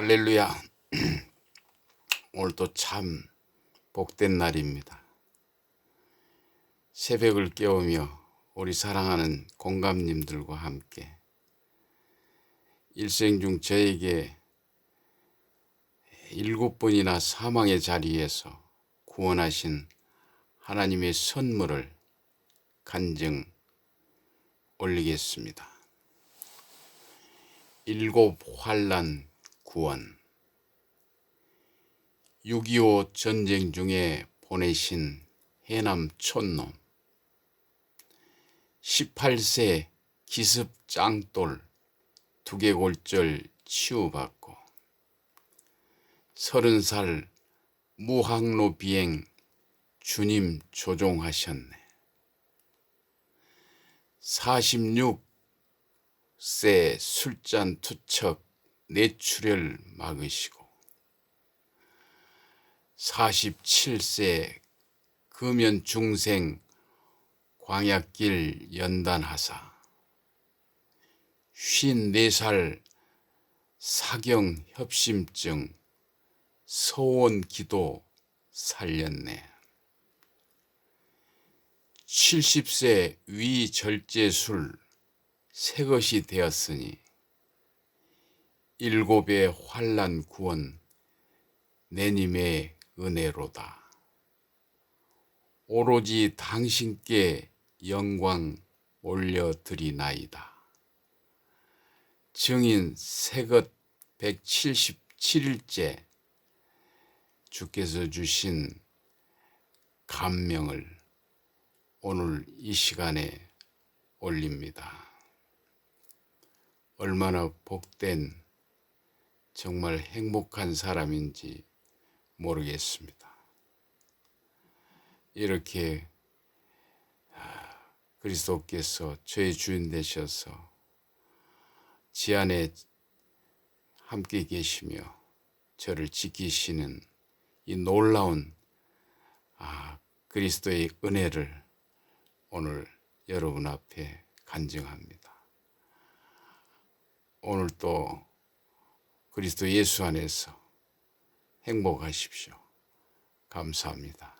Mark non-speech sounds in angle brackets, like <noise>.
할렐루야. <clears throat> 오늘도 참 복된 날입니다. 새벽을 깨우며 우리 사랑하는 공감님들과 함께 일생 중 저에게 일곱 번이나 사망의 자리에서 구원하신 하나님의 선물을 간증 올리겠습니다. 일곱 환란 구원 6.25 전쟁 중에 보내신 해남 촌놈 18세 기습 짱돌 두개골절 치유받고 30살 무항로 비행 주님 조종하셨네. 46세 술잔 투척 뇌출혈 막으시고 47세 금연 중생 광약길 연단하사 54살 사경 협심증 소원 기도 살렸네. 70세 위절제술 새것이 되었으니 일곱의 환란 구원 내님의 은혜로다. 오로지 당신께 영광 올려드리나이다. 증인 새것 177일째 주께서 주신 감명을 오늘 이 시간에 올립니다. 얼마나 복된 정말 행복한 사람인지 모르겠습니다. 이렇게 아, 그리스도께서 저의 주인 되셔서 지 안에 함께 계시며 저를 지키시는 이 놀라운 아, 그리스도의 은혜를 오늘 여러분 앞에 간증합니다. 오늘 또 그리스도 예수 안에서 행복하십시오. 감사합니다.